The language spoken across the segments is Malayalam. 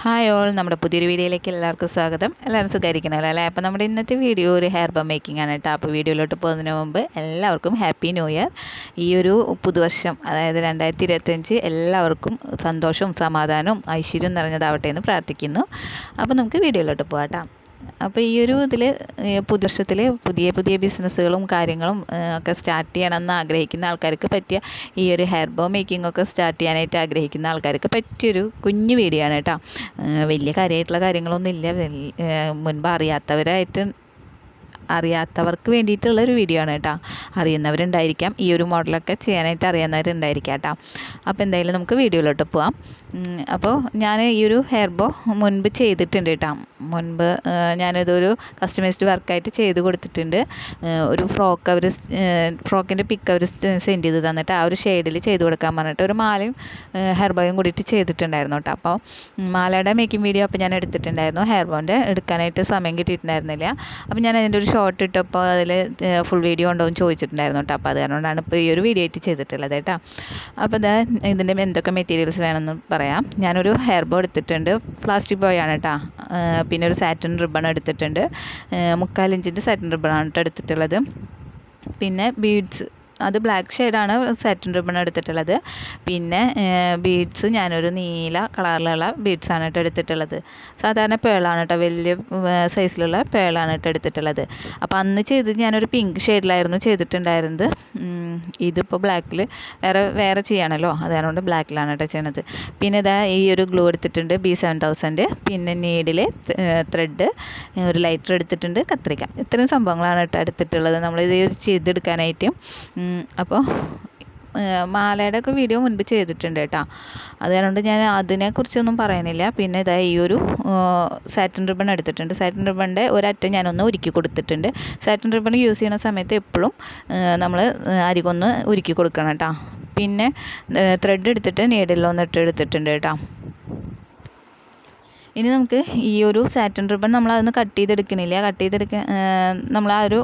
ഹായ് ഓൾ നമ്മുടെ പുതിയൊരു വീഡിയോയിലേക്ക് എല്ലാവർക്കും സ്വാഗതം. എല്ലാവരും സുഖമായിരിക്കണമല്ലോ അല്ലേ? അപ്പോൾ നമ്മുടെ ഇന്നത്തെ വീഡിയോ ഒരു ഹെയർ ബം മേക്കിംഗ് ആണ് കേട്ടോ. അപ്പോൾ വീഡിയോയിലോട്ട് പോകുന്നതിന് മുമ്പ് എല്ലാവർക്കും ഹാപ്പി ന്യൂ ഇയർ ഈ ഒരു പുതുവർഷം അതായത് രണ്ടായിരത്തി ഇരുപത്തഞ്ച് എല്ലാവർക്കും സന്തോഷവും സമാധാനവും ഐശ്വര്യവും നിറഞ്ഞതാവട്ടെ എന്ന് പ്രാർത്ഥിക്കുന്നു. അപ്പോൾ നമുക്ക് വീഡിയോയിലോട്ട് പോകാം കേട്ടോ. അപ്പോൾ ഈ ഒരു ഇതിൽ പുതുവർഷത്തിൽ പുതിയ പുതിയ ബിസിനസ്സുകളും കാര്യങ്ങളും ഒക്കെ സ്റ്റാർട്ട് ചെയ്യണമെന്ന് ആഗ്രഹിക്കുന്ന ആൾക്കാർക്ക് പറ്റിയ ഈ ഒരു ഹെയർ ബോ മേക്കിംഗ് ഒക്കെ സ്റ്റാർട്ട് ചെയ്യാനായിട്ട് ആഗ്രഹിക്കുന്ന ആൾക്കാർക്ക് പറ്റിയൊരു കുഞ്ഞു വീഡിയോ ആണ് കേട്ടോ. വലിയ കാര്യമായിട്ടുള്ള കാര്യങ്ങളൊന്നും ഇല്ല മുൻപ് അറിയാത്തവരായിട്ട് അറിയാത്തവർക്ക് വേണ്ടിയിട്ടുള്ളൊരു വീഡിയോ ആണ് കേട്ടോ. അറിയുന്നവരുണ്ടായിരിക്കാം. ഈ ഒരു മോഡലൊക്കെ ചെയ്യാനായിട്ട് അറിയാവുന്നവരുണ്ടായിരിക്കാം കേട്ടോ. അപ്പോൾ എന്തായാലും നമുക്ക് വീഡിയോയിലോട്ട് പോവാം. അപ്പോൾ ഞാൻ ഈ ഒരു ഹെയർ ബോ മുൻപ് ചെയ്തിട്ടുണ്ട് കേട്ടോ. മുൻപ് ഞാനിതൊരു കസ്റ്റമൈസ്ഡ് വർക്കായിട്ട് ചെയ്ത് കൊടുത്തിട്ടുണ്ട്. ഒരു ഫ്രോക്ക് അവർ ഫ്രോക്കിന്റെ പിക്ക് അവർ സെൻഡ് ചെയ്ത് തന്നിട്ട് ആ ഒരു ഷെയ്ഡിൽ ചെയ്ത് കൊടുക്കാൻ പറഞ്ഞിട്ട് ഒരു മാലയും ഹെയർ ബോയും കൂടിയിട്ട് ചെയ്തിട്ടുണ്ടായിരുന്നു കേട്ടോ. അപ്പോൾ മാലയുടെ മേക്കിംഗ് വീഡിയോ അപ്പോൾ ഞാൻ എടുത്തിട്ടുണ്ടായിരുന്നു. ഹെയർ ബോന്റെ എടുക്കാനായിട്ട് സമയം കിട്ടിയിട്ടുണ്ടായിരുന്നില്ല. അപ്പോൾ ഞാൻ അതിന്റെ ഒരു ഷോർട്ട് ഇട്ടപ്പോൾ അതിൽ ഫുൾ വീഡിയോ ഉണ്ടോ എന്ന് ചോദിച്ചിട്ടുണ്ടായിരുന്നു കേട്ടോ അപ്പോൾ അത് കാരണമാണ് ഇപ്പോൾ ഈ ഒരു വീഡിയോ ആയിട്ട് ചെയ്തിട്ടുള്ളത് കേട്ടോ അപ്പോൾ ഇത് ഇതിന്റെ എന്തൊക്കെ മെറ്റീരിയൽസ് വേണമെന്ന് പറയാം. ഞാനൊരു ഹെയർ ബോ എടുത്തിട്ടുണ്ട്. പ്ലാസ്റ്റിക് ബോയ് ആണ് കേട്ടോ പിന്നെ ഒരു സാറ്റിൻ റിബൺ എടുത്തിട്ടുണ്ട്. മുക്കാൽ ഇഞ്ചിന്റെ സാറ്റിൻ റിബണാണ് കേട്ടോ എടുത്തിട്ടുള്ളത്. പിന്നെ ബീഡ്സ് അത് ബ്ലാക്ക് ഷെയ്ഡാണ് സാറ്റിൻ റിബൺ എടുത്തിട്ടുള്ളത്. പിന്നെ ബീഡ്സ് ഞാനൊരു നീല കളറിലുള്ള ബീഡ്സാണ് കേട്ടോ എടുത്തിട്ടുള്ളത്. സാധാരണ പേളാണ് കേട്ടോ വലിയ സൈസിലുള്ള പേളാണ് കേട്ടോ എടുത്തിട്ടുള്ളത്. അപ്പോൾ അന്ന് ചെയ്ത് ഞാനൊരു പിങ്ക് ഷെയ്ഡിലായിരുന്നു ചെയ്തിട്ടുണ്ടായിരുന്നത്. ഇതിപ്പോൾ ബ്ലാക്കിൽ വേറെ വേറെ ചെയ്യണമല്ലോ അതുകൊണ്ട് ബ്ലാക്കിലാണ് കേട്ടോ ചെയ്യണത്. പിന്നെ ഇതാ ഈ ഒരു ഗ്ലൂ എടുത്തിട്ടുണ്ട് ബി സെവൻ തൗസൻഡ് പിന്നെ നീഡിൽ ത്രെഡ് ഒരു ലൈറ്റർ എടുത്തിട്ടുണ്ട് കത്രിക. ഇത്രയും സംഭവങ്ങളാണ് കേട്ടോ എടുത്തിട്ടുള്ളത്. നമ്മൾ ഇത് ചെയ്തെടുക്കാനായിട്ട് അപ്പോൾ മാലയുടെ ഒക്കെ വീഡിയോ മുൻപ് ചെയ്തിട്ടുണ്ട് കേട്ടോ. അതുകൊണ്ട് ഞാൻ അതിനെക്കുറിച്ചൊന്നും പറയുന്നില്ല. പിന്നെ ഇതാ ഈ ഒരു സാറ്റിൻ റിബൺ എടുത്തിട്ടുണ്ട്. സാറ്റിൻ റിബണിന്റെ ഒരറ്റം ഞാനൊന്ന് ഉരുക്കി കൊടുത്തിട്ടുണ്ട്. സാറ്റിൻ റിബൺ യൂസ് ചെയ്യുന്ന സമയത്ത് എപ്പോഴും നമ്മൾ അരികൊന്ന് ഉരുക്കി കൊടുക്കണം കേട്ടോ. പിന്നെ ത്രെഡ് എടുത്തിട്ട് നീഡിലൊന്ന് ഇട്ട് എടുത്തിട്ടുണ്ട് കേട്ടോ. ഇനി നമുക്ക് ഈ ഒരു സാറ്റൻ റിബൺ നമ്മൾ അതൊന്ന് കട്ട് ചെയ്തെടുക്കണില്ല. കട്ട് ചെയ്തെടുക്ക നമ്മൾ ആ ഒരു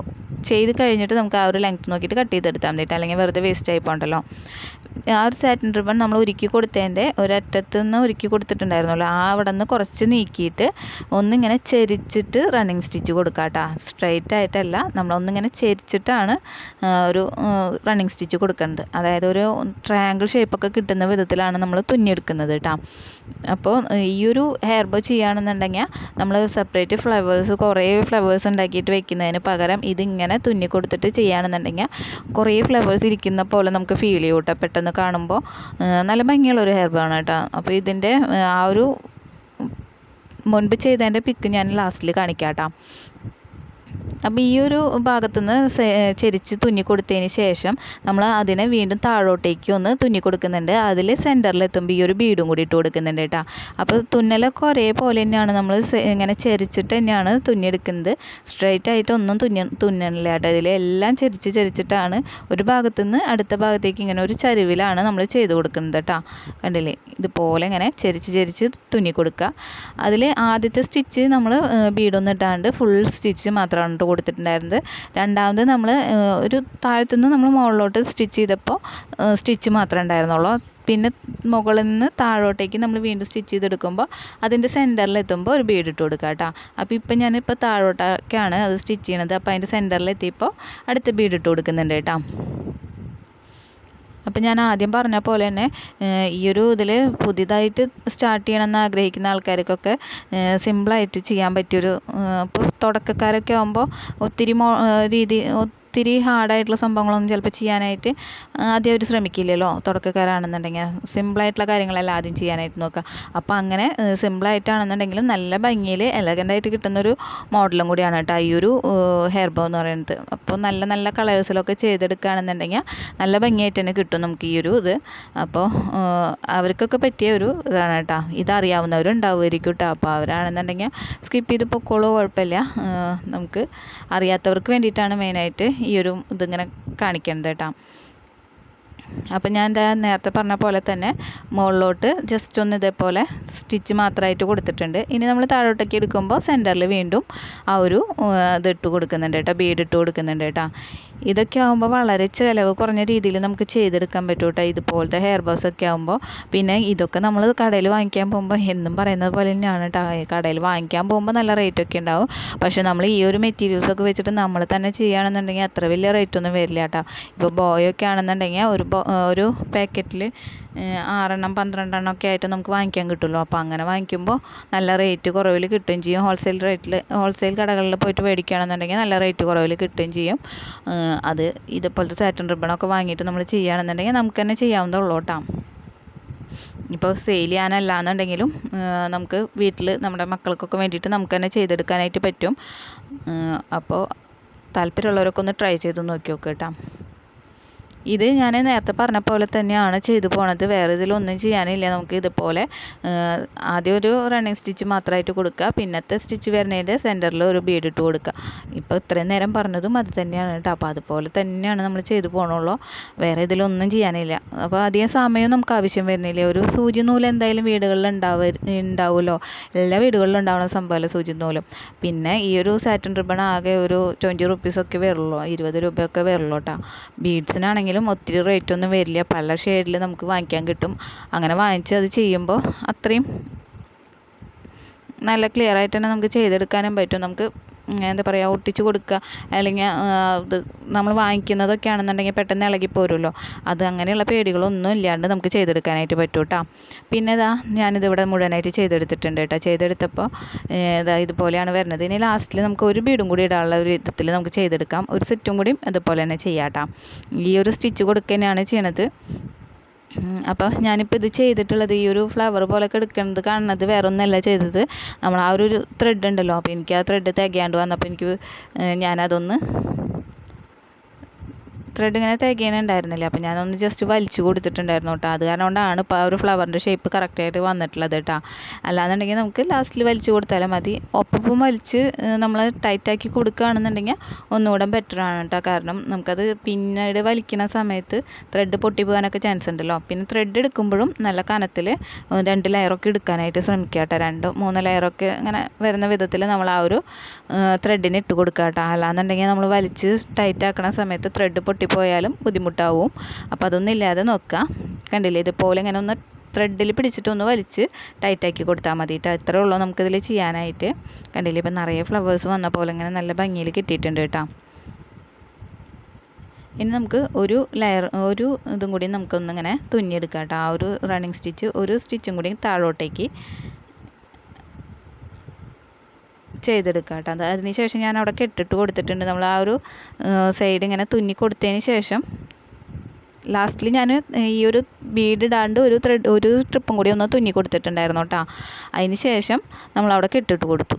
ചെയ്ത് കഴിഞ്ഞിട്ട് നമുക്ക് ആ ഒരു ലെങ്ത് നോക്കിയിട്ട് കട്ട് ചെയ്തെടുത്താൽ മതി. അല്ലെങ്കിൽ വെറുതെ വേസ്റ്റ് ആയി പോകണ്ടല്ലോ. ആ ഒരു സാറ്റിൻ റിബൺ നമ്മൾ ഒരുക്കി കൊടുത്തതിന്റെ ഒരറ്റത്ത് നിന്ന് ഒരുക്കി കൊടുത്തിട്ടുണ്ടായിരുന്നല്ലോ. ആ അവിടെ നിന്ന് കുറച്ച് നീക്കിയിട്ട് ഒന്നിങ്ങനെ ചെരിച്ചിട്ട് റണ്ണിങ് സ്റ്റിച്ച് കൊടുക്കുക കേട്ടോ സ്ട്രൈറ്റ് ആയിട്ടല്ല നമ്മൾ ഒന്നിങ്ങനെ ചെരിച്ചിട്ടാണ് ഒരു റണ്ണിങ് സ്റ്റിച്ച് കൊടുക്കേണ്ടത് അതായത് ഒരു ട്രയാങ്കിൾ ഷേപ്പൊക്കെ കിട്ടുന്ന വിധത്തിലാണ് നമ്മൾ തുന്നിയെടുക്കുന്നത് കേട്ടോ അപ്പോൾ ഈ ഒരു ഹെയർ ബോ ചെയ്യുകയാണെന്നുണ്ടെങ്കിൽ നമ്മൾ സെപ്പറേറ്റ് ഫ്ലവേഴ്സ് കുറേ ഫ്ലവേഴ്സ് ഉണ്ടാക്കിയിട്ട് വെക്കുന്നതിന് പകരം ഇതിങ്ങനെ തുന്നി കൊടുത്തിട്ട് ചെയ്യുകയാണെന്നുണ്ടെങ്കിൽ കുറേ ഫ്ലവേഴ്സ് ഇരിക്കുന്ന പോലെ നമുക്ക് ഫീൽ ചെയ്യും കേട്ടോ പെട്ടെന്ന് കാണുമ്പോൾ. നല്ല ഭംഗിയുള്ള ഒരു ഹെയർ ബാണ് കേട്ടോ. അപ്പോൾ ഇതിന്റെ ആ ഒരു മുൻപ് ചെയ്തതിന്റെ പിക്ക് ഞാൻ ലാസ്റ്റിൽ കാണിക്കാം കേട്ടോ. അപ്പോൾ ഈ ഒരു ഭാഗത്തു നിന്ന് ചെരിച്ച് തുന്നി കൊടുത്തതിന് ശേഷം നമ്മൾ അതിനെ വീണ്ടും താഴോട്ടേക്ക് ഒന്ന് തുന്നി കൊടുക്കുന്നുണ്ട്. അതിൽ സെന്ററിൽ എത്തുമ്പോൾ ഈ ഒരു ബീഡും കൂടി ഇട്ട് കൊടുക്കുന്നുണ്ട് കേട്ടോ. അപ്പോൾ തുന്നലൊക്കെ ഒരേപോലെ തന്നെയാണ് നമ്മൾ ഇങ്ങനെ ചെരിച്ചിട്ട് തന്നെയാണ് തുന്നിയെടുക്കുന്നത്. സ്ട്രൈറ്റ് ആയിട്ട് ഒന്നും തുന്നി തുന്നണില്ല കേട്ടോ. ഇതിൽ എല്ലാം ചെരിച്ച് ചെരിച്ചിട്ടാണ് ഒരു ഭാഗത്തു നിന്ന് അടുത്ത ഭാഗത്തേക്ക് ഇങ്ങനെ ഒരു ചരിവിലാണ് നമ്മൾ ചെയ്ത് കൊടുക്കുന്നത് കേട്ടോ. കണ്ടില്ലേ? ഇതുപോലെ ഇങ്ങനെ ചെരിച്ച് ചെരിച്ച് തുന്നി കൊടുക്കുക. അതിൽ ആദ്യത്തെ സ്റ്റിച്ച് നമ്മൾ ബീഡൊന്നും ഇട്ടാണ്ട് ഫുൾ സ്റ്റിച്ച് മാത്രമാണ് കൊടുത്തിട്ടുണ്ടായിരുന്നത്. രണ്ടാമത് നമ്മൾ ഒരു താഴത്തുനിന്ന് നമ്മൾ മുകളിലോട്ട് സ്റ്റിച്ച് ചെയ്തപ്പോൾ സ്റ്റിച്ച് മാത്രമേ ഉണ്ടായിരുന്നുള്ളൂ. പിന്നെ മുകളിൽ നിന്ന് താഴോട്ടേക്ക് നമ്മൾ വീണ്ടും സ്റ്റിച്ച് ചെയ്തെടുക്കുമ്പോൾ അതിന്റെ സെന്ററിൽ എത്തുമ്പോൾ ഒരു ബീഡ് ഇട്ട് കൊടുക്കുക കേട്ടോ. അപ്പോൾ ഇപ്പം ഞാനിപ്പോൾ താഴോട്ടൊക്കെയാണ് അത് സ്റ്റിച്ച് ചെയ്യണത്. അപ്പോൾ അതിന്റെ സെന്ററിൽ എത്തിയപ്പോൾ അടുത്ത ബീഡ് ഇട്ട് കൊടുക്കുന്നുണ്ട് കേട്ടോ. അപ്പം ഞാൻ ആദ്യം പറഞ്ഞ പോലെ തന്നെ ഈ ഒരു ഇതിൽ പുതിയതായിട്ട് സ്റ്റാർട്ട് ചെയ്യണമെന്ന് ആഗ്രഹിക്കുന്ന ആൾക്കാർക്കൊക്കെ സിമ്പിളായിട്ട് ചെയ്യാൻ പറ്റിയൊരു ഇപ്പോൾ തുടക്കക്കാരൊക്കെ ആകുമ്പോൾ ഒത്തിരി രീതി ഒത്തിരി ഹാർഡായിട്ടുള്ള സംഭവങ്ങളൊന്നും ചിലപ്പോൾ ചെയ്യാനായിട്ട് ആദ്യം അവർ ശ്രമിക്കില്ലല്ലോ. തുടക്കക്കാരാണെന്നുണ്ടെങ്കിൽ സിമ്പിളായിട്ടുള്ള കാര്യങ്ങളെല്ലാം ആദ്യം ചെയ്യാനായിട്ട് നോക്കുക. അപ്പോൾ അങ്ങനെ സിമ്പിളായിട്ടാണെന്നുണ്ടെങ്കിലും നല്ല ഭംഗിയിൽ എലഗന്റായിട്ട് കിട്ടുന്നൊരു മോഡലും കൂടിയാണ് കേട്ടോ ഈ ഒരു ഹെയർ ബോ എന്ന് പറയുന്നത്. അപ്പോൾ നല്ല നല്ല കളേഴ്സിലൊക്കെ ചെയ്തെടുക്കുകയാണെന്നുണ്ടെങ്കിൽ നല്ല ഭംഗിയായിട്ട് തന്നെ കിട്ടും നമുക്ക് ഈ ഒരു ഇത്. അപ്പോൾ അവർക്കൊക്കെ പറ്റിയ ഒരു ഇതാണ് കേട്ടോ. ഇതറിയാവുന്നവരുണ്ടാവുമായിരിക്കും കേട്ടോ. അപ്പോൾ അവരാണെന്നുണ്ടെങ്കിൽ സ്കിപ്പ് ചെയ്ത് പൊക്കോളൂ കുഴപ്പമില്ല. നമുക്ക് അറിയാത്തവർക്ക് വേണ്ടിയിട്ടാണ് മെയിനായിട്ട് ഈ ഒരു ഇതിങ്ങനെ കാണിക്കുന്നത് കേട്ടോ. അപ്പം ഞാൻ എന്താ നേരത്തെ പറഞ്ഞ പോലെ തന്നെ മുകളിലോട്ട് ജസ്റ്റ് ഒന്ന് ഇതേപോലെ സ്റ്റിച്ച് മാത്രമായിട്ട് കൊടുത്തിട്ടുണ്ട്. ഇനി നമ്മൾ താഴോട്ടേക്ക് എടുക്കുമ്പോൾ സെന്ററിൽ വീണ്ടും ആ ഒരു ഇത് ഇട്ട് കൊടുക്കുന്നുണ്ട് കേട്ടോ ബീഡ് ഇട്ട് കൊടുക്കുന്നുണ്ട് കേട്ടോ. ഇതൊക്കെ ആകുമ്പോൾ വളരെ ചിലവ് കുറഞ്ഞ രീതിയിൽ നമുക്ക് ചെയ്തെടുക്കാൻ പറ്റും കേട്ടോ ഇതുപോലത്തെ ഹെയർ ബോസ് ഒക്കെ ആകുമ്പോൾ പിന്നെ ഇതൊക്കെ നമ്മൾ കടയിൽ വാങ്ങിക്കാൻ പോകുമ്പോൾ എന്നും പറയുന്നത് പോലെ തന്നെയാണ് കേട്ടോ കടയിൽ വാങ്ങിക്കാൻ പോകുമ്പോൾ നല്ല റേറ്റ് ഒക്കെ ഉണ്ടാവും. പക്ഷേ നമ്മൾ ഈ ഒരു മെറ്റീരിയൽസ് ഒക്കെ വെച്ചിട്ട് നമ്മൾ തന്നെ ചെയ്യുകയാണെന്നുണ്ടെങ്കിൽ അത്ര വലിയ റേറ്റ് ഒന്നും വരില്ല കേട്ടോ ഇപ്പോൾ ബോയൊക്കെ ആണെന്നുണ്ടെങ്കിൽ ഒരു ഒരു പാക്കറ്റിൽ ആറെണ്ണം പന്ത്രണ്ടെണ്ണം ഒക്കെ ആയിട്ട് നമുക്ക് വാങ്ങിക്കാൻ കിട്ടുമല്ലോ. അപ്പോൾ അങ്ങനെ വാങ്ങിക്കുമ്പോൾ നല്ല റേറ്റ് കുറവിൽ കിട്ടുകയും ചെയ്യും. ഹോൾസെയിൽ റേറ്റിൽ ഹോൾസെയിൽ കടകളിൽ പോയിട്ട് മേടിക്കുകയാണെന്നുണ്ടെങ്കിൽ നല്ല റേറ്റ് കുറവിൽ കിട്ടുകയും ചെയ്യും. അത് ഇതുപോലത്തെ സാറ്റൻ റിബണൊക്കെ വാങ്ങിയിട്ട് നമ്മൾ ചെയ്യുകയാണെന്നുണ്ടെങ്കിൽ നമുക്ക് തന്നെ ചെയ്യാവുന്നതുള്ളൂ കേട്ടോ. ഇപ്പോൾ സെയിൽ ചെയ്യാനല്ല എന്നുണ്ടെങ്കിലും നമുക്ക് വീട്ടിൽ നമ്മുടെ മക്കൾക്കൊക്കെ വേണ്ടിയിട്ട് നമുക്ക് തന്നെ ചെയ്തെടുക്കാനായിട്ട് പറ്റും. അപ്പോൾ താല്പര്യമുള്ളവരൊക്കെ ഒന്ന് ട്രൈ ചെയ്ത് നോക്കി നോക്കുക കേട്ടോ. ഇത് ഞാൻ നേരത്തെ പറഞ്ഞ പോലെ തന്നെയാണ് ചെയ്തു പോണത്. വേറെ ഇതിലൊന്നും ചെയ്യാനില്ല. നമുക്ക് ഇതുപോലെ ആദ്യം ഒരു റണ്ണിങ് സ്റ്റിച്ച് മാത്രമായിട്ട് കൊടുക്കുക. പിന്നത്തെ സ്റ്റിച്ച് വരുന്നതിന്റെ സെന്ററിൽ ഒരു ബീഡ് ഇട്ട് കൊടുക്കുക. ഇപ്പോൾ ഇത്രയും നേരം പറഞ്ഞതും അത് തന്നെയാണ് കേട്ടോ. അപ്പോൾ അതുപോലെ തന്നെയാണ് നമ്മൾ ചെയ്തു പോകണുള്ളൂ വേറെ ഇതിലൊന്നും ചെയ്യാനില്ല. അപ്പോൾ അധികം സമയം നമുക്ക് ആവശ്യം വരുന്നില്ല. ഒരു സൂചി നൂൽ എന്തായാലും വീടുകളിൽ ഉണ്ടാവ ഉണ്ടാവുമല്ലോ. എല്ലാ വീടുകളിലും ഉണ്ടാവുന്ന സംഭവമല്ല സൂചി നൂലും? പിന്നെ ഈ ഒരു സാറ്റൻ റിബൺ ആകെ ഒരു ട്വന്റി റുപ്പീസൊക്കെ വരുള്ളൂ. ഇരുപത് രൂപയൊക്കെ വരുള്ളൂ കേട്ടോ. ബീഡ്സിനാണെങ്കിൽ ആണെങ്കിലും ഒത്തിരി റേറ്റ് ഒന്നും വരില്ല. പല ഷെയ്ഡിൽ നമുക്ക് വാങ്ങിക്കാൻ കിട്ടും. അങ്ങനെ വാങ്ങിച്ച് അത് ചെയ്യുമ്പോൾ അത്രയും നല്ല ക്ലിയർ ആയിട്ട് തന്നെ നമുക്ക് ചെയ്തെടുക്കാനും പറ്റും. നമുക്ക് എന്താ പറയുക ഒട്ടിച്ച് കൊടുക്കുക. അല്ലെങ്കിൽ ഇത് നമ്മൾ വാങ്ങിക്കുന്നതൊക്കെ ആണെന്നുണ്ടെങ്കിൽ പെട്ടെന്ന് ഇളകിപ്പോരുമല്ലോ അത് അങ്ങനെയുള്ള പേടികളൊന്നും ഇല്ലാണ്ട് നമുക്ക് ചെയ്തെടുക്കാനായിട്ട് പറ്റും കേട്ടോ പിന്നെ ഇതാ ഞാനിതിവിടെ മുഴുവനായിട്ട് ചെയ്തെടുത്തിട്ടുണ്ട് കേട്ടോ ചെയ്തെടുത്തപ്പോൾ ഇതാ ഇതുപോലെയാണ് വരുന്നത്. ഇനി ലാസ്റ്റിൽ നമുക്ക് ഒരു ബീഡും കൂടി ഇടാനുള്ള ഒരു വിധത്തിൽ നമുക്ക് ചെയ്തെടുക്കാം. ഒരു സെറ്റും കൂടിയും അതുപോലെ തന്നെ ചെയ്യാം കേട്ടോ ഈ ഒരു സ്റ്റിച്ച് കൊടുക്കുക തന്നെയാണ് ചെയ്യണത്. അപ്പോൾ ഞാനിപ്പോൾ ഇത് ചെയ്തിട്ടുള്ളത് ഈ ഒരു ഫ്ലവർ പോലെയൊക്കെ എടുക്കുന്നത് കാണുന്നത് വേറെ ഒന്നല്ല ചെയ്തത്. നമ്മൾ ആ ഒരു ത്രെഡ് ഉണ്ടല്ലോ അപ്പോൾ എനിക്ക് ആ ത്രെഡ് തികയാണ്ട് വന്നപ്പോൾ എനിക്ക് ഞാനതൊന്ന് ത്രെഡ് ഇങ്ങനെ തികയണുണ്ടായിരുന്നില്ല അപ്പോൾ ഞാനൊന്ന് ജസ്റ്റ് വലിച്ചു കൊടുത്തിട്ടുണ്ടായിരുന്നു കേട്ടോ. അത് കാരണം കൊണ്ടാണ് ഇപ്പോൾ ആ ഒരു ഫ്ലവറിന്റെ ഷേപ്പ് കറക്റ്റായിട്ട് വന്നിട്ടുള്ളത് കേട്ടോ. അല്ലാന്നുണ്ടെങ്കിൽ നമുക്ക് ലാസ്റ്റിൽ വലിച്ചു കൊടുത്താലും മതി. ഒപ്പം വലിച്ച് നമ്മൾ ടൈറ്റാക്കി കൊടുക്കുകയാണെന്നുണ്ടെങ്കിൽ ഒന്നുകൂടെ ബെറ്റർ ആണ് കേട്ടോ. കാരണം നമുക്കത് പിന്നീട് വലിക്കുന്ന സമയത്ത് ത്രെഡ് പൊട്ടി പോകാനൊക്കെ ചാൻസ് ഉണ്ടല്ലോ. പിന്നെ ത്രെഡ് എടുക്കുമ്പോഴും നല്ല കനത്തിൽ രണ്ട് ലെയറൊക്കെ എടുക്കാനായിട്ട് ശ്രമിക്കുക കേട്ടോ. രണ്ടോ മൂന്ന് ലെയറൊക്കെ ഇങ്ങനെ വരുന്ന വിധത്തിൽ നമ്മൾ ആ ഒരു ത്രെഡിന് ഇട്ട് കൊടുക്കുക കേട്ടോ. അല്ലാന്നുണ്ടെങ്കിൽ നമ്മൾ വലിച്ച് ടൈറ്റ് ആക്കുന്ന സമയത്ത് ത്രെഡ് പൊട്ടി പൊട്ടിപ്പോയാലും ബുദ്ധിമുട്ടാവും. അപ്പോൾ അതൊന്നും ഇല്ലാതെ നോക്കുക കണ്ടില്ലേ? ഇതുപോലെ ഇങ്ങനെ ഒന്ന് ത്രെഡിൽ പിടിച്ചിട്ടൊന്ന് വലിച്ച് ടൈറ്റാക്കി കൊടുത്താൽ മതി കേട്ടോ ഇത്രേ ഉള്ളൂ നമുക്കിതിൽ ചെയ്യാനായിട്ട്. കണ്ടില്ലേ? ഇപ്പം നിറയെ ഫ്ലവേഴ്സ് വന്ന പോലെ ഇങ്ങനെ നല്ല ഭംഗിയിൽ കിട്ടിയിട്ടുണ്ട് കേട്ടോ ഇനി നമുക്ക് ഒരു ലെയർ ഒരു ഇതും കൂടി നമുക്കൊന്നിങ്ങനെ തുന്നിയെടുക്കാം കേട്ടോ ആ ഒരു റണ്ണിങ് സ്റ്റിച്ച് ഒരു സ്റ്റിച്ചും കൂടി താഴോട്ടേക്ക് ചെയ്തെടുക്കുക കേട്ടോ. അത് അതിന് ശേഷം ഞാൻ അവിടെ കെട്ടിട്ട് കൊടുത്തിട്ടുണ്ട്. നമ്മൾ ആ ഒരു സൈഡ് ഇങ്ങനെ തുന്നി കൊടുത്തതിന് ശേഷം ലാസ്റ്റിൽ ഞാൻ ഈ ഒരു ബീഡ് ഇടാണ്ട് ഒരു ത്രെഡ് ഒരു ട്രിപ്പും കൂടി ഒന്ന് തുന്നി കൊടുത്തിട്ടുണ്ടായിരുന്നു കേട്ടോ. അതിന് ശേഷം നമ്മൾ അവിടെ കെട്ടിട്ട് കൊടുത്തു.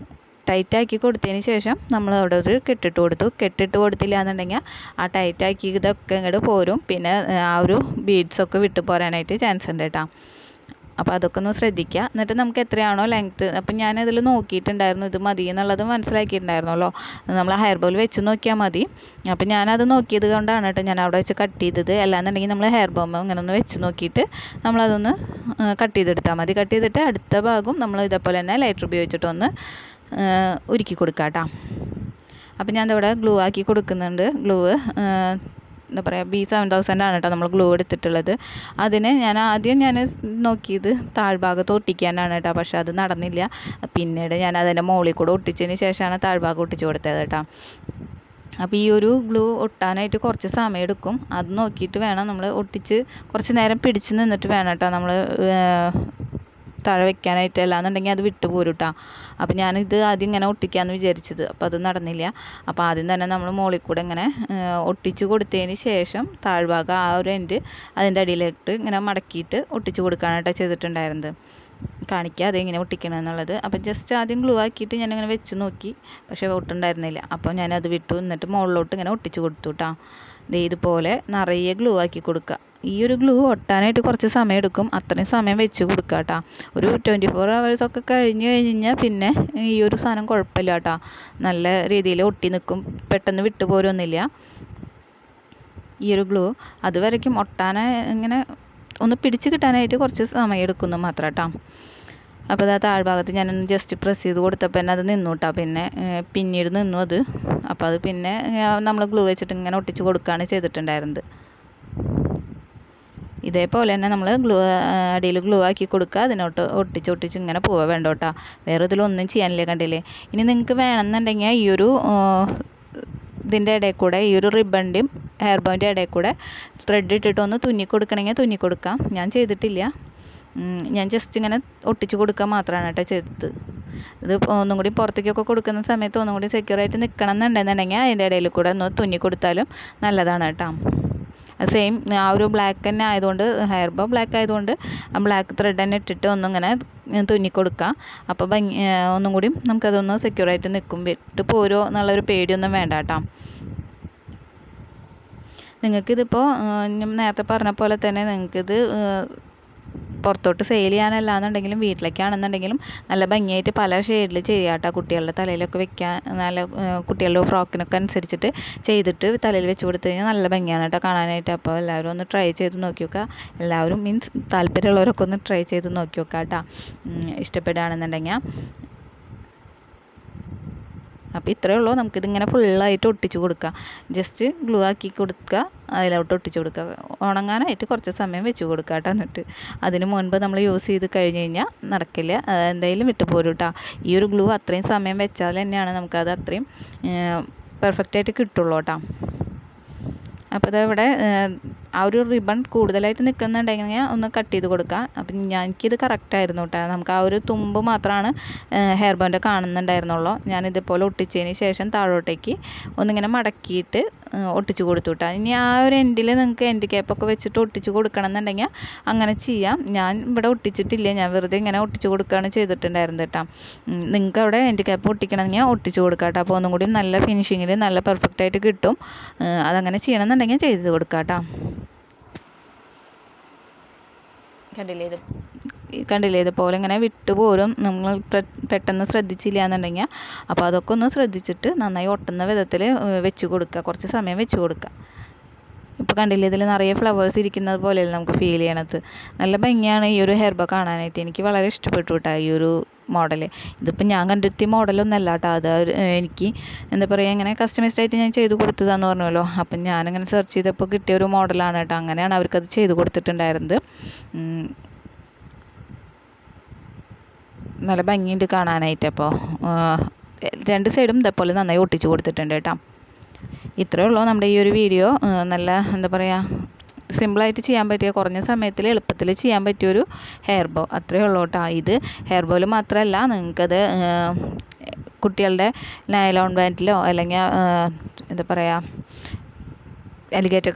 ടൈറ്റാക്കി കൊടുത്തതിന് ശേഷം നമ്മൾ അവിടെ ഒരു കെട്ടിട്ട് കൊടുത്തു. കെട്ടിട്ട് കൊടുത്തില്ല എന്നുണ്ടെങ്കിൽ ആ ടൈറ്റാക്കി ഇതൊക്കെ ഇങ്ങോട്ട് പോരും. പിന്നെ ആ ഒരു ബീഡ്സൊക്കെ വിട്ടു പോരാനായിട്ട് ചാൻസ് ഉണ്ട് കേട്ടോ. അപ്പോൾ അതൊക്കെ ഒന്ന് ശ്രദ്ധിക്കുക എന്നിട്ട് നമുക്ക് എത്രയാണോ ലെങ്ത്ത് അപ്പം ഞാൻ നോക്കിയിട്ടുണ്ടായിരുന്നു. ഇത് മതി എന്നുള്ളത് മനസ്സിലാക്കിയിട്ടുണ്ടായിരുന്നല്ലോ. നമ്മൾ ഹെയർ ബോൾ വെച്ച് നോക്കിയാൽ മതി. അപ്പം ഞാനത് നോക്കിയത് കൊണ്ടാണ് കേട്ടോ ഞാൻ അവിടെ വെച്ച് കട്ട് ചെയ്തത്. അല്ലാന്നുണ്ടെങ്കിൽ നമ്മൾ ഹെയർ ബോം ഇങ്ങനെ ഒന്ന് വെച്ച് നോക്കിയിട്ട് നമ്മളതൊന്ന് കട്ട് ചെയ്തെടുത്താൽ മതി. കട്ട് ചെയ്തിട്ട് അടുത്ത ഭാഗം നമ്മൾ ഇതേപോലെ തന്നെ ലൈറ്റർ ഉപയോഗിച്ചിട്ടൊന്ന് ഉരുക്കി കൊടുക്കാം കേട്ടോ അപ്പം ഞാൻ ഗ്ലൂ ആക്കി കൊടുക്കുന്നുണ്ട്. ഗ്ലൂ എന്താ പറയുക ബി സെവൻ തൗസൻഡ് ആണ് കേട്ടോ നമ്മൾ ഗ്ലൂ എടുത്തിട്ടുള്ളത്. അതിന് ഞാൻ ആദ്യം ഞാൻ നോക്കിയത് താഴ്ഭാഗത്ത് ഒട്ടിക്കാനാണ് കേട്ടോ പക്ഷേ അത് നടന്നില്ല. പിന്നീട് ഞാൻ അതിന്റെ മുകളിൽ കൂടെ ഒട്ടിച്ചതിന് ശേഷമാണ് താഴ്ഭാഗം ഒട്ടിച്ചു കൊടുത്തത് കേട്ടോ. അപ്പോൾ ഈ ഒരു ഗ്ലൂ ഒട്ടാനായിട്ട് കുറച്ച് സമയം എടുക്കും. അത് നോക്കിയിട്ട് വേണം നമ്മൾ ഒട്ടിച്ച് കുറച്ച് നേരം പിടിച്ച് നിന്നിട്ട് വേണം കേട്ടോ നമ്മൾ താഴെ വെക്കാനായിട്ട് അല്ലാന്നുണ്ടെങ്കിൽ അത് വിട്ടു പോരും കേട്ടോ അപ്പോൾ ഞാനിത് ആദ്യം ഇങ്ങനെ ഒട്ടിക്കാമെന്ന് വിചാരിച്ചത്. അപ്പോൾ അത് നടന്നില്ല. അപ്പോൾ ആദ്യം തന്നെ നമ്മൾ മുകളിൽ കൂടെ ഇങ്ങനെ ഒട്ടിച്ച് കൊടുത്തതിന് ശേഷം താഴ്ഭാഗം ആ ഒരു എൻഡ് അതിന്റെ അടിയിലിട്ട് ഇങ്ങനെ മടക്കിയിട്ട് ഒട്ടിച്ച് കൊടുക്കാനായിട്ടാണ് ചെയ്തിട്ടുണ്ടായിരുന്നത്. കാണിക്കുക അതെങ്ങനെ ഒട്ടിക്കണം എന്നുള്ളത്. അപ്പോൾ ജസ്റ്റ് ആദ്യം ഗ്ലൂ ആക്കിയിട്ട് ഞാനിങ്ങനെ വെച്ച് നോക്കി. പക്ഷേ ഒട്ടുണ്ടായിരുന്നില്ല. അപ്പോൾ ഞാനത് വിട്ടു. എന്നിട്ട് മുകളിലോട്ട് ഇങ്ങനെ ഒട്ടിച്ച് കൊടുത്തു കേട്ടോ ഇതുപോലെ നിറയെ ഗ്ലൂ ആക്കി കൊടുക്കുക. ഈ ഒരു ഗ്ലൂ ഒട്ടാനായിട്ട് കുറച്ച് സമയം എടുക്കും. അത്രയും സമയം വെച്ച് കൊടുക്കുക കേട്ടോ ഒരു ട്വന്റി ഫോർ ഒക്കെ കഴിഞ്ഞ് കഴിഞ്ഞാൽ പിന്നെ ഈ ഒരു സാധനം കുഴപ്പമില്ല കേട്ടോ നല്ല രീതിയിൽ ഒട്ടി നിൽക്കും പെട്ടെന്ന് വിട്ടു പോരൊന്നുമില്ല. ഈ ഒരു ഗ്ലൂ അതുവരയ്ക്കും ഒട്ടാനെ ഇങ്ങനെ ഒന്ന് പിടിച്ച് കിട്ടാനായിട്ട് കുറച്ച് സമയം എടുക്കുന്നു മാത്രം കേട്ടോ അപ്പോൾ അത് ആ താഴ്ഭാഗത്ത് ഞാനൊന്ന് ജസ്റ്റ് പ്രസ് ചെയ്ത് കൊടുത്തപ്പോൾ തന്നെ അത് നിന്നു കേട്ടോ പിന്നെ പിന്നീട് നിന്നു അത്. അപ്പോൾ അത് പിന്നെ നമ്മൾ ഗ്ലൂ വെച്ചിട്ട് ഇങ്ങനെ ഒട്ടിച്ച് കൊടുക്കുകയാണ് ചെയ്തിട്ടുണ്ടായിരുന്നത്. ഇതേപോലെ തന്നെ നമ്മൾ ഗ്ലൂ അടിയിൽ ഗ്ലൂ ആക്കി കൊടുക്കുക അതിനോട്ട് ഒട്ടിച്ച് ഒട്ടിച്ച് ഇങ്ങനെ പോവുക വേണ്ട കേട്ടോ വേറെ ഇതിലൊന്നും ചെയ്യാനില്ല കണ്ടില്ലേ? ഇനി നിങ്ങൾക്ക് വേണമെന്നുണ്ടെങ്കിൽ ഈ ഒരു ഇതിന്റെ ഇടയിൽ കൂടെ ഈ ഒരു റിബണിന്റെയും ഹെയർ ബോന്റെ ഇടയിൽ കൂടെ ത്രെഡ് ഇട്ടിട്ട് ഒന്ന് തുന്നി കൊടുക്കണമെങ്കിൽ തുന്നി കൊടുക്കാം. ഞാൻ ചെയ്തിട്ടില്ല. ഞാൻ ജസ്റ്റ് ഇങ്ങനെ ഒട്ടിച്ച് കൊടുക്കുക മാത്രമാണ് കേട്ടോ ചെയ്തത്. ഇത് ഒന്നും കൂടി പുറത്തേക്കൊക്കെ കൊടുക്കുന്ന സമയത്ത് ഒന്നും കൂടി സെക്യൂർ ആയിട്ട് നിൽക്കണം എന്നുണ്ടെന്നുണ്ടെങ്കിൽ അതിന്റെ ഇടയിൽ കൂടെ ഒന്ന് തുന്നി കൊടുത്താലും നല്ലതാണ് കേട്ടോ. സെയിം ആ ഒരു ബ്ലാക്ക് തന്നെ ആയതുകൊണ്ട് ഹെയർ ബോ ബ്ലാക്ക് ആയതുകൊണ്ട് ആ ബ്ലാക്ക് ത്രെഡ് തന്നെ ഇട്ടിട്ട് ഒന്നിങ്ങനെ തുന്നി കൊടുക്കാം അപ്പോൾ ഭംഗി ഒന്നും കൂടി നമുക്കതൊന്ന് സെക്യൂറായിട്ട് നിൽക്കും. വിട്ട് പോരോ എന്നുള്ളൊരു പേടിയൊന്നും വേണ്ട കേട്ടോ. നിങ്ങൾക്കിതിപ്പോൾ ഞാൻ നേരത്തെ പറഞ്ഞ പോലെ തന്നെ നിങ്ങൾക്കിത് പുറത്തോട്ട് സെയിൽ ചെയ്യാനല്ല എന്നുണ്ടെങ്കിലും വീട്ടിലേക്കാണെന്നുണ്ടെങ്കിലും നല്ല ഭംഗിയായിട്ട് പല ഷെയ്ഡിൽ ചെയ്യാം കേട്ടോ കുട്ടികളുടെ തലയിലൊക്കെ വെക്കാൻ നല്ല കുട്ടികളുടെ ഫ്രോക്കിനൊക്കെ അനുസരിച്ചിട്ട് ചെയ്തിട്ട് തലയിൽ വെച്ച് കൊടുത്തു കഴിഞ്ഞാൽ നല്ല ഭംഗിയാണ് കേട്ടോ കാണാനായിട്ട്. അപ്പോൾ എല്ലാവരും ഒന്ന് ട്രൈ ചെയ്ത് നോക്കി നോക്കുക. എല്ലാവരും മീൻസ് താല്പര്യമുള്ളവരൊക്കെ ഒന്ന് ട്രൈ ചെയ്ത് നോക്കി നോക്കുക കേട്ടോ. ഇഷ്ടപ്പെടുകയാണെന്നുണ്ടെങ്കിൽ. അപ്പോൾ ഇത്രയേ ഉള്ളൂ. നമുക്കിതിങ്ങനെ ഫുള്ളായിട്ട് ഒട്ടിച്ച് കൊടുക്കുക ജസ്റ്റ് ഗ്ലൂ ആക്കി കൊടുക്കുക. അതിലോട്ട് ഒട്ടിച്ച് കൊടുക്കുക. ഉണങ്ങാനായിട്ട് കുറച്ച് സമയം വെച്ച് കൊടുക്കുക കേട്ടോ എന്നിട്ട്. അതിന് മുൻപ് നമ്മൾ യൂസ് ചെയ്ത് കഴിഞ്ഞ് കഴിഞ്ഞാൽ നടക്കില്ല. എന്തായാലും വിട്ടു പോരും കേട്ടോ ഈ ഒരു ഗ്ലൂ അത്രയും സമയം വെച്ചാൽ തന്നെയാണ് നമുക്കത് അത്രയും പെർഫെക്റ്റായിട്ട് കിട്ടുള്ളൂ കേട്ടോ അപ്പോൾ ഇതവിടെ ആ ഒരു റിബൺ കൂടുതലായിട്ട് നിൽക്കുന്നുണ്ടെങ്കിൽ ഒന്ന് കട്ട് ചെയ്ത് കൊടുക്കുക. അപ്പം ഞാൻ എനിക്കിത് കറക്റ്റായിരുന്നു കേട്ടോ നമുക്ക് ആ ഒരു തുമ്പ് മാത്രമാണ് ഹെയർ ബാൻഡ് കാണുന്നുണ്ടായിരുന്നുള്ളൂ. ഞാൻ ഇതുപോലെ ഒട്ടിച്ചതിന് ശേഷം താഴോട്ടേക്ക് ഒന്നിങ്ങനെ മടക്കിയിട്ട് ഒട്ടിച്ചു കൊടുത്തു കേട്ടോ ഇനി ആ ഒരു എൻഡിൽ നിങ്ങൾക്ക് എൻഡ് ക്യാപ്പൊക്കെ വെച്ചിട്ട് ഒട്ടിച്ചു കൊടുക്കണം എന്നുണ്ടെങ്കിൽ അങ്ങനെ ചെയ്യാം. ഞാൻ ഇവിടെ ഒട്ടിച്ചിട്ടില്ല. ഞാൻ വെറുതെ ഇങ്ങനെ ഒട്ടിച്ചു കൊടുക്കുകയാണ് ചെയ്തിട്ടുണ്ടായിരുന്നത് കേട്ടോ നിങ്ങൾക്ക് അവിടെ എൻഡ് ക്യാപ്പ് ഒട്ടിക്കണമെങ്കിൽ ഒട്ടിച്ചു കൊടുക്കാം കേട്ടോ അപ്പോൾ ഒന്നും കൂടി നല്ല ഫിനിഷിങ്ങിൽ നല്ല പെർഫെക്റ്റ് ആയിട്ട് കിട്ടും. അതങ്ങനെ ചെയ്യണമെന്നുണ്ടെങ്കിൽ ചെയ്ത് കൊടുക്കാം കേട്ടോ കണ്ടില്ലേ കണ്ടില്ലേ? ഇതുപോലെ ഇങ്ങനെ വിട്ടുപോരും. നമ്മൾ പെട്ടെന്ന് ശ്രദ്ധിച്ചില്ല എന്നുണ്ടെങ്കിൽ അപ്പോൾ അതൊക്കെ ഒന്ന് ശ്രദ്ധിച്ചിട്ട് നന്നായി ഒട്ടുന്ന വിധത്തിൽ വെച്ച് കൊടുക്കുക. കുറച്ച് സമയം വെച്ച് കൊടുക്കുക. ഇപ്പോൾ കണ്ടില്ലേ ഇതിൽ നിറയെ ഫ്ലവേഴ്സ് ഇരിക്കുന്നത് പോലെയല്ലേ നമുക്ക് ഫീൽ ചെയ്യണത്. നല്ല ഭംഗിയാണ് ഈ ഒരു ഹെയർ ബോ കാണാനായിട്ട്. എനിക്ക് വളരെ ഇഷ്ടപ്പെട്ടു കേട്ടോ ഈ ഒരു മോഡൽ ഇതിപ്പോൾ ഞാൻ കണ്ടെത്തിയ മോഡലൊന്നല്ല കേട്ടോ അത്. എനിക്ക് എന്താ പറയുക ഇങ്ങനെ കസ്റ്റമൈസ്ഡ് ആയിട്ട് ഞാൻ ചെയ്ത് കൊടുത്തതാന്ന് പറഞ്ഞല്ലോ. അപ്പം ഞാനങ്ങനെ സെർച്ച് ചെയ്തപ്പോൾ കിട്ടിയ ഒരു മോഡലാണ് കേട്ടോ അങ്ങനെയാണ് അവർക്കത് ചെയ്ത് കൊടുത്തിട്ടുണ്ടായിരുന്നത്. നല്ല ഭംഗിയുണ്ട് കാണാനായിട്ട് അപ്പോൾ രണ്ട് സൈഡും ഇതേപോലെ നന്നായി ഒട്ടിച്ച് കൊടുത്തിട്ടുണ്ട് കേട്ടോ ഇത്രയേ ഉള്ളൂ നമ്മുടെ ഈ ഒരു വീഡിയോ. നല്ല എന്താ പറയുക സിമ്പിളായിട്ട് ചെയ്യാൻ പറ്റിയ കുറഞ്ഞ സമയത്തിൽ എളുപ്പത്തിൽ ചെയ്യാൻ പറ്റിയൊരു ഹെയർ ബോ അത്രയേ ഉള്ളൂ കേട്ടോ. ഇത് ഹെയർ ബോയിൽ മാത്രമല്ല നിങ്ങൾക്കത് കുട്ടികളുടെ നൈലോൺ ബാൻഡിലോ അല്ലെങ്കിൽ എന്താ പറയുക അലിഗേറ്റർ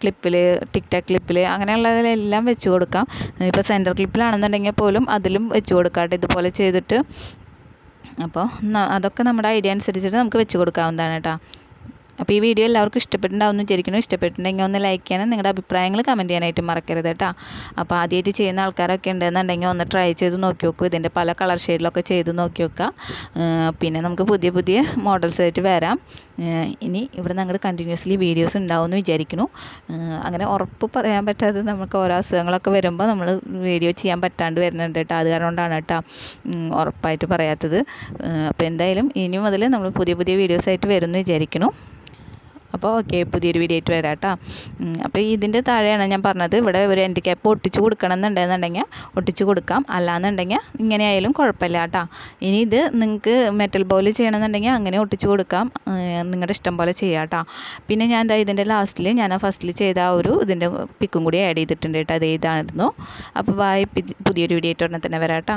ക്ലിപ്പിൽ ടിക് ക്ലിപ്പിൽ അങ്ങനെയുള്ളതിലെല്ലാം വെച്ച് കൊടുക്കാം. ഇപ്പോൾ സെന്റർ ക്ലിപ്പിലാണെന്നുണ്ടെങ്കിൽ പോലും അതിലും വെച്ച് കൊടുക്കാം ഇതുപോലെ ചെയ്തിട്ട്. അപ്പോൾ അതൊക്കെ നമ്മുടെ ഐഡിയ അനുസരിച്ചിട്ട് നമുക്ക് വെച്ച് കൊടുക്കാവുന്നതാണ് കേട്ടോ. അപ്പോൾ ഈ വീഡിയോ എല്ലാവർക്കും ഇഷ്ടപ്പെട്ടിട്ടുണ്ടാവും എന്ന് വിചാരിക്കുന്നു. ഇഷ്ടപ്പെട്ടിട്ടുണ്ടെങ്കിൽ ഒന്ന് ലൈക്ക് ചെയ്യാനും നിങ്ങളുടെ അഭിപ്രായങ്ങൾ കമന്റ് ചെയ്യാനായിട്ട് മറക്കരുത് കേട്ടോ. അപ്പോൾ ആദ്യമായിട്ട് ചെയ്യുന്ന ആൾക്കാരൊക്കെ ഉണ്ടെന്നുണ്ടെങ്കിൽ ഒന്ന് ട്രൈ ചെയ്ത് നോക്കി നോക്കൂ. ഇതിന്റെ പല കളർ ഷെയ്ഡിലൊക്കെ ചെയ്ത് നോക്കി നോക്കുക. പിന്നെ നമുക്ക് പുതിയ പുതിയ മോഡൽസ് ആയിട്ട് വരാം. ഇനി ഇവിടെ ഞങ്ങൾ കണ്ടിന്യൂസ്ലി വീഡിയോസ് ഉണ്ടാവും എന്ന് വിചാരിക്കുന്നു. അങ്ങനെ ഉറപ്പ് പറയാൻ പറ്റാതെ നമുക്ക് ഓരോ അസുഖങ്ങളൊക്കെ വരുമ്പോൾ നമ്മൾ വീഡിയോ ചെയ്യാൻ പറ്റാണ്ട് വരുന്നുണ്ട് കേട്ടോ. അത് കാരണം കൊണ്ടാണ് കേട്ടോ ഉറപ്പായിട്ട് പറയാത്തത്. അപ്പോൾ എന്തായാലും ഇനി മുതൽ നമ്മൾ പുതിയ പുതിയ വീഡിയോസ് ആയിട്ട് വരുമെന്ന് വിചാരിക്കുന്നു. അപ്പോൾ ഓക്കെ പുതിയൊരു വീഡിയോ ആയിട്ട് വരാം കേട്ടോ അപ്പോൾ ഇതിന്റെ താഴെയാണ് ഞാൻ പറഞ്ഞത്. ഇവിടെ ഒരു എന്റെ ക്യാപ്പ് ഒട്ടിച്ച് കൊടുക്കണം എന്നുണ്ടെന്നുണ്ടെങ്കിൽ ഒട്ടിച്ച് കൊടുക്കാം. അല്ലാന്നുണ്ടെങ്കിൽ ഇങ്ങനെ ആയാലും കുഴപ്പമില്ല കേട്ടോ ഇനി ഇത് നിങ്ങൾക്ക് മെറ്റൽ ബോൾ ചെയ്യണമെന്നുണ്ടെങ്കിൽ അങ്ങനെ ഒട്ടിച്ച് കൊടുക്കാം. നിങ്ങളുടെ ഇഷ്ടം പോലെ ചെയ്യാം കേട്ടോ പിന്നെ ഞാൻ എന്താ ഇതിന്റെ ലാസ്റ്റിൽ ഞാൻ ആ ഫസ്റ്റിൽ ചെയ്ത ആ ഒരു ഇതിന്റെ പിക്കും കൂടി ആഡ് ചെയ്തിട്ടുണ്ട് കേട്ടോ അത് ഇതായിരുന്നു. അപ്പോൾ ബായ് പുതിയൊരു വീഡിയോ ആയിട്ട് ഉടനെ തന്നെ വരാം കേട്ടോ